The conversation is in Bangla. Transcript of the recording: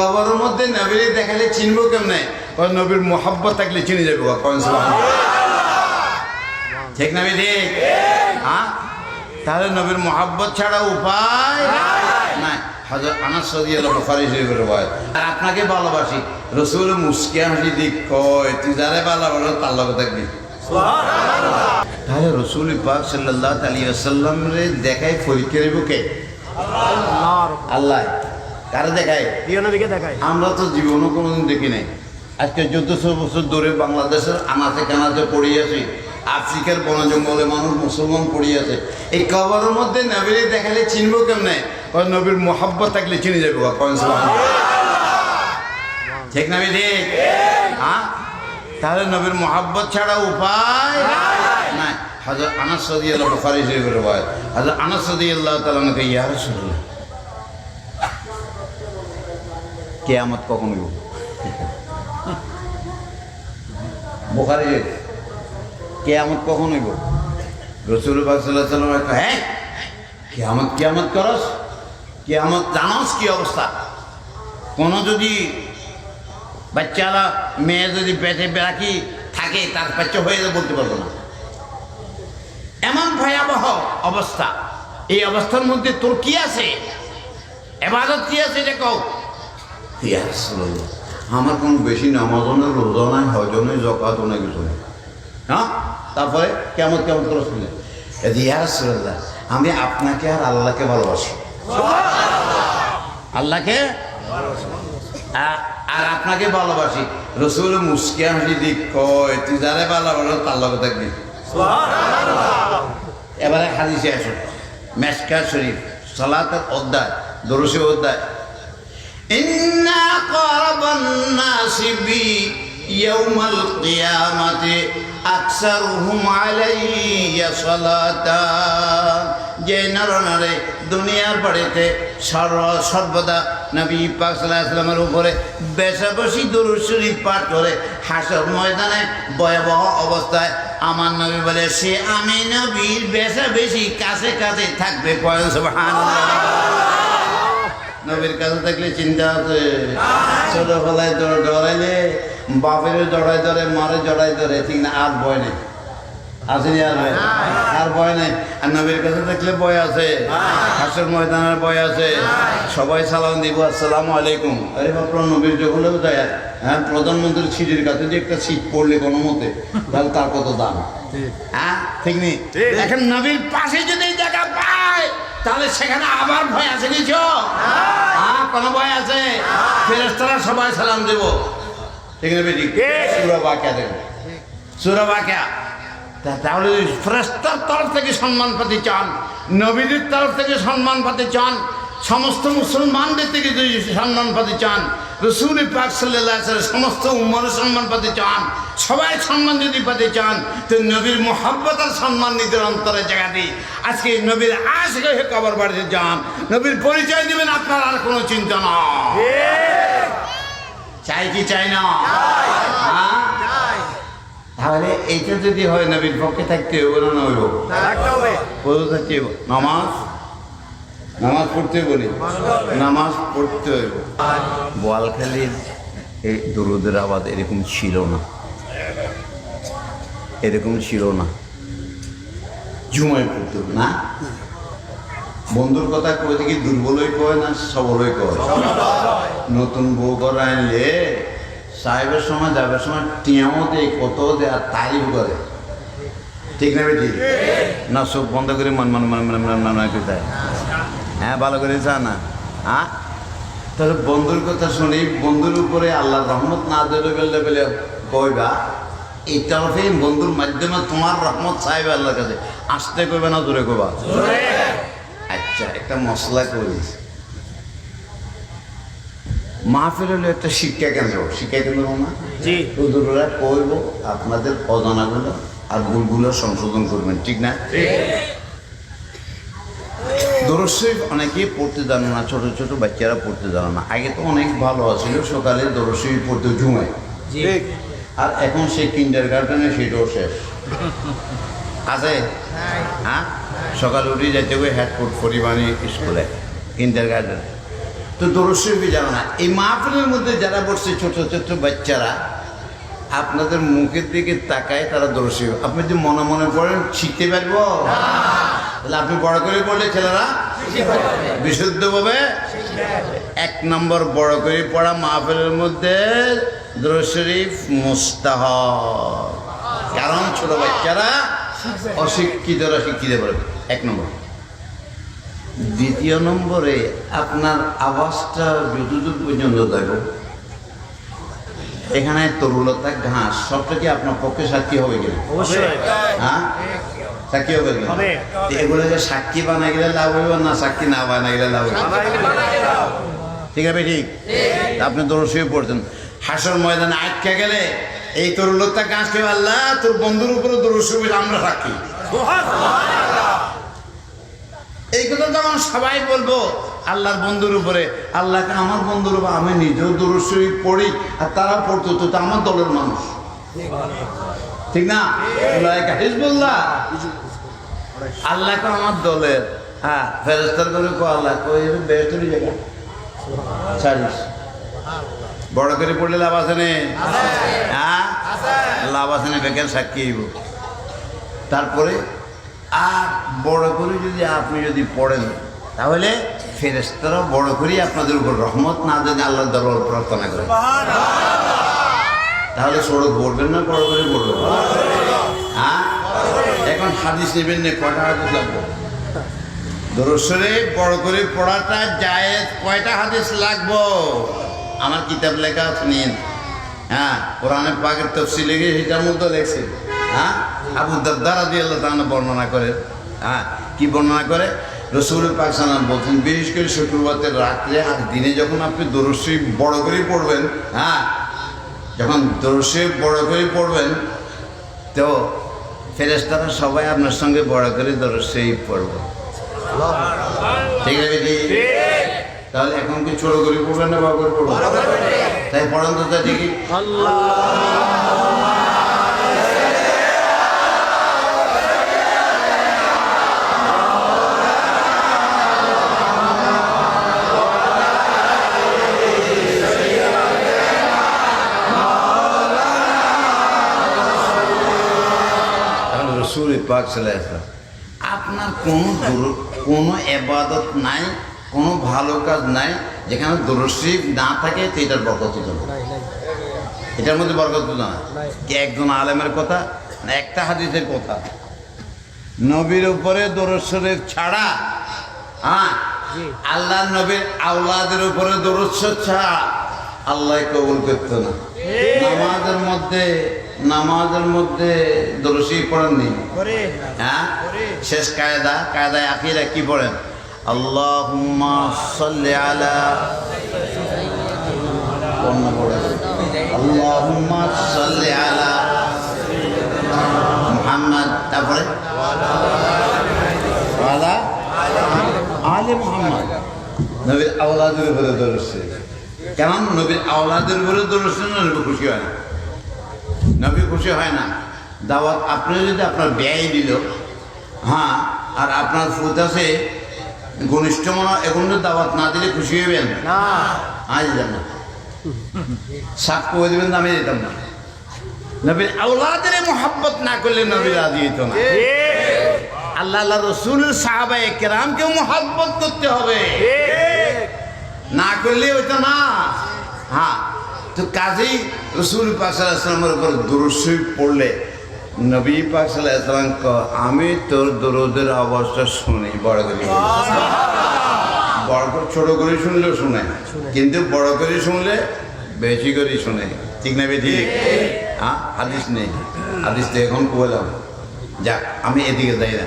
কবরের মধ্যে নবীরে দেখালে চিনবো কেমনে? ওই নবীর মোহাব্বত থাকলে চিনে যাবে ঠিক না ঠিক? হ্যাঁ? তাহলে নবীর মোহাব্বত ছাড়া উপায় নাই। হাজার এলো বুখারি শরীফের বয় আর আপনাকে ভালোবাসি রসুল মুসকে হাসি দিক কয় তুই যারে ভালোবাসো তার লগে থাকবি। তাহলে রসুল পাক সাল্লাহ আলী আসাল্লাম রে দেখায় পরীক্ষা দেব কে? আল্লাহ। কারে দেখায়? দেখায়। আমরা তো জীবনও কোনোদিন দেখি নাই। আজকে চোদ্দশো বছর ধরে বাংলাদেশের আনাচে কানাচে পড়ে আছি। আফ্রিকার বন জঙ্গলে মানুষ মুসলমান পড়ে আছে। এই কবরের মধ্যে নবীরে দেখালে চিনবো কেমনে? ওই নবীর মোহাব্বত থাকলে চিনে যাবে ঠিক না ঠিক হ্যাঁ? তাহলে নবীর মোহাব্বত ছাড়া উপায় নাই। হাজার আনাস সদি আল্লাহ বুখারি শরীফের হাজার আনাস সদি আল্লাহ তালাকে ইয়ার শুনল কেয়ামত কখন হইব বোখারি কেয়ামত কখন হইব? রসুল সাল্লাম হ্যাঁ কেয়ামত কেয়ামত করস, কেয়ামত জানস কি অবস্থা? কোনো যদি বাচ্চারা, মেয়ে যদি পেটে রাখি, থাকে, তার বাচ্চা হয়ে বলতে পারব না। এমন ভয়াবহ অবস্থা। এই অবস্থার মধ্যে তোর কি আছে? এবাদত কি আছে? কও। আমার কোনো বেশি নামাজও নাই রোজা নাই, হজ নাই জকাতও নাই কিছু নেই হ্যাঁ? তারপরে কেমন কেমন করে শুনলে? ইয়া আমি আপনাকে আর আল্লাহকে ভালোবাসি। আল্লাহকে? আর আপনাকে ভালোবাসি। রসুল মুসকে দিক কয়, তুই যারে ভালোবাসো তার লগে থাকবি। এবারে হাদিসে আসো মেসকা শরীফ, সালাতের অধ্যায়, দরসি অধ্যায়। إن أقرب الناس بي يوم القيامة أكثرهم علي صلاة যে নরনারে দুনিয়ার বাড়িতে সর্ব সর্বদা নবী পাক সাল্লাল্লাহু আলাইহি ওয়াসাল্লামের উপরে বেশাবসি দরুদ শরীফ পাঠ করে হাসর ময়দানে ভয়াবহ অবস্থায় আমার নবী বলে সে আমি নবীর বেশা বেশি কাছে কাছে থাকবে কয় সুবহানাল্লাহ নবীর কাছে থাকলে চিন্তা আছে। ছোটবেলায় ডরাইলে বাপের জড়াই ধরে মারে জড়াই ধরে ঠিক না? আর ভয় নেই। আসেনি আর ভয়? আর ভয় নেই। আর নবীর কাছে থাকলে ভয় আছে। হাসর ময়দানের ভয় আছে। সবাই সালাম দিব আসসালামু আলাইকুম। আরে বাপরা নবীর যখন যায় হ্যাঁ প্রধানমন্ত্রীর সিটের কাছে যে একটা সিট পড়লে কোনো মতে তাহলে তার কত দাম? হ্যাঁ ঠিক নেই এখন নবীর পাশে যদি জায়গা পায় তাহলে সেখানে আবার ভয় আছে কিছু হ্যাঁ। কোনো ভয় আছে? ফেরেস্তারা সবাই সালাম দেব। ঠিক বেশি সুরা বাক্যা দেবে। সুরা বাক্যা তাহলে ফেরেস্তার তরফ থেকে সম্মান পাতি চান নবীদের তরফ থেকে সম্মান পাতি চান সমস্ত মুসলমানদের থেকে যদি সম্মান পাতি চান রসুল পাক সাল্লাহ সমস্ত উম্মর সম্মান পাতি চান সবাই সম্মান যদি পাতে চান তো নবীর মোহাব্বত আর সম্মান নিজের অন্তরে জায়গা দিই আজকে নবীর আশকে হয়ে কবর বাড়িতে যান নবীর পরিচয় দিবেন আপনার আর কোনো চিন্তা না চাই কি চাই না? হ্যাঁ? তাহলে এইটা যদি হয় নবীর পক্ষে থাকতে হবে না না হইব রাখতে হবে। কোথাও থাকতে হবে। নামাজ? নামাজ পড়তে বলি? নামাজ পড়তে বোয়ালখালীর এই দরুদের আবাদ এরকম ছিল না। এরকম ছিল না। জুমায় পড়তে না? বন্ধুর কথা কই দেখি দুর্বলই কয় না সবলই কয়? নতুন বউ করে আনলে সাহেবের সময় যাবার সময় টিয়াও দেয় কত দেয় আর তারিফ করে। ঠিক না বেটি? না সব বন্ধ করে মন মন মন মন মন মন মন করে দেয়। হ্যাঁ ভালো করে যা না। হ্যাঁ তাহলে বন্ধুর কথা শুনি বন্ধুর উপরে আল্লাহ রহমত না দিলে বেলে বেলে কইবা এই তরফে বন্ধুর মাধ্যমে তোমার রহমত সাহেব আল্লাহর কাছে। আসতে কইবে না দূরে কইবা? আচ্ছা একটা মশলা করিস। মাহফিল হলো একটা শিক্ষা কেন্দ্র শিক্ষা কেন্দ্র না? জি। হুজুররা কইব আপনাদের অজানাগুলো আর ভুলগুলো সংশোধন করবেন ঠিক না? শরীফ অনেকেই পড়তে জানে না ছোট ছোট বাচ্চারা পড়তে জানে না। আগে তো অনেক ভালো আছিল সকালে শরীফ পড়তে ঝুমায়। জি। আর এখন সেই কিন্ডার গার্ডেনে সেটাও শেষ। আছে? হ্যাঁ? সকাল উঠে যাইতে হবে হেডফোট পরিমাণে স্কুলে কিন্ডার গার্ডেন তো দরশরীফই জানো না এই মাহফিলের মধ্যে যারা পড়ছে ছোট ছোট বাচ্চারা আপনাদের মুখের দিকে তাকায় তারা দরশরীফ আপনি যদি মনে মনে পড়েন শিখতে পারব। তাহলে আপনি বড় করে পড়লে ছেলেরা বিশুদ্ধভাবে এক নম্বর বড় করে পড়া মাহফিলের মধ্যে দরশরীফ মুস্তাহ কারণ ছোট বাচ্চারা অশিক্ষিতরা শিক্ষিত পারবে এক নম্বর। দ্বিতীয় নম্বরে আপনার আওয়াজটা যতদূর পর্যন্ত দেখো। এখানে তরুলতা ঘাস সবটা কি আপনার পক্ষে সাক্ষী হবে কিনা? হ্যাঁ? সাক্ষী হবে কিনা? হবে। তো সাক্ষী বানাই গেলে লাভ হইব না সাক্ষী না বানাই গেলে লাভ হইব? ঠিক আছে ঠিক। তা আপনি দর্শক পড়ছেন। হাসর ময়দানে আটকে গেলে এই তরুলতা ঘাস খেয়ে আল্লাহ তোর বন্ধুর উপরে দর্শক আমরা রাখি এই কথা যখন সবাই বলব। আল্লাহর বন্ধুর উপরে। আল্লাহকে আমার বন্ধুর উপর আমি নিজেও দূরস্বরী পড়ি, আর তারা পড়তো, তো আমার দলের মানুষ। ঠিক না? হিজবুল্লাহ। আল্লাহকে আমার দলের। হ্যাঁ ফেরেস্তার করে বড় করে পড়লে হ্যাঁ? তারপরে, আর বড় করে যদি আপনি যদি পড়েন, তাহলে ফেরেস্তারা বড় করেই আপনাদের উপর রহমত না যদি আল্লাহ দরবার প্রার্থনা করে। তাহলে সড়ক বলবেন না বড় করে বলবেন? হ্যাঁ? এখন হাদিস নেবেন না কয়টা হাদিস লাগবে? দরসরে বড় করে পড়াটা যায় কয়টা হাদিস লাগবো? আমার কিতাব লেখা আছে নিন। হ্যাঁ কোরআনে পাকের তফসি লেগে সেটার মধ্যে লেখছে হ্যাঁ? আবু দারদারা দিয়ে আল্লাহ বর্ণনা করে হ্যাঁ কি বর্ণনা করে? রসুল পাক সালাম বলছেন, বিশেষ করে শুক্রবারের রাত্রে আর দিনে যখন আপনি দরসই বড় করে পড়বেন হ্যাঁ যখন দরসে বড় করে পড়বেন, তো ফেরেস্তারা সবাই আপনার সঙ্গে বড় করে দরসেই পড়বে। ঠিক আছে তাহলে এখন কি ছোট করে পড়বেন না বড় করে পড়বেন? তাই পড়ান তো দেখি তাহলে রসুল পাক আপনার কোনো কোনো এবাদত নাই কোনো ভালো কাজ নাই যেখানে দরশিব না থাকে তো এটার বরকত এটার মধ্যে বরকত না? কি একজন আলেমের কথা? না একটা হাদিসের কথা। নবীর উপরে দরশ্বরের ছাড়া হ্যাঁ আল্লাহ নবীর আওলাদের উপরে দরশ্বর ছাড়া আল্লাহ কবুল করতো না। নামাজের মধ্যে নামাজের মধ্যে দরশি পড়েননি? হ্যাঁ? শেষ কায়দা? কায়দায় আখিরা কি পড়েন? আল্লাহুম্মা সাল্লি আলা অন্য পড়েন আল্লাহুম্মা সাল্লি আলা মুহাম্মদ। তারপরে? আলা আলে মুহাম্মদ। নবীর আওলাদের উপরে দরছে কেমন? নবীর আওলাদের উপরে দরছে না খুশি হয় না? নবী খুশি হয় না। দাওয়াত আপনি যদি আপনার ব্যয় দিল হ্যাঁ আর আপনার ফুট আছে ঘনিষ্ঠ মনে এখন যদি দাওয়াত না দিলে খুশি হইবেন? না। আজ দিতাম না। করে দেবেন তো আমি দিতাম না। নবীর আওলাদের মোহাব্বত না করলে নবীর রাজি হইতো না। আল্লাহ আল্লাহ রসুল সাহাবাই কেরামকেও মোহাব্বত করতে হবে। না করলে হইতো না। হ্যাঁ তো কাজেই রসুল পাক সাল্লামের উপর দুরুসই পড়লে নবী পাক সাল্লাম আমি তোর দরদের অবস্থা শুনি বড় করে বড় করে ছোট করে শুনলেও শুনে কিন্তু বড় করে শুনলে বেশি করে শুনে। ঠিক না বেশি হ্যাঁ হাদিস নেই। হাদিস তো এখন বললাম যাক আমি এদিকে যাই না।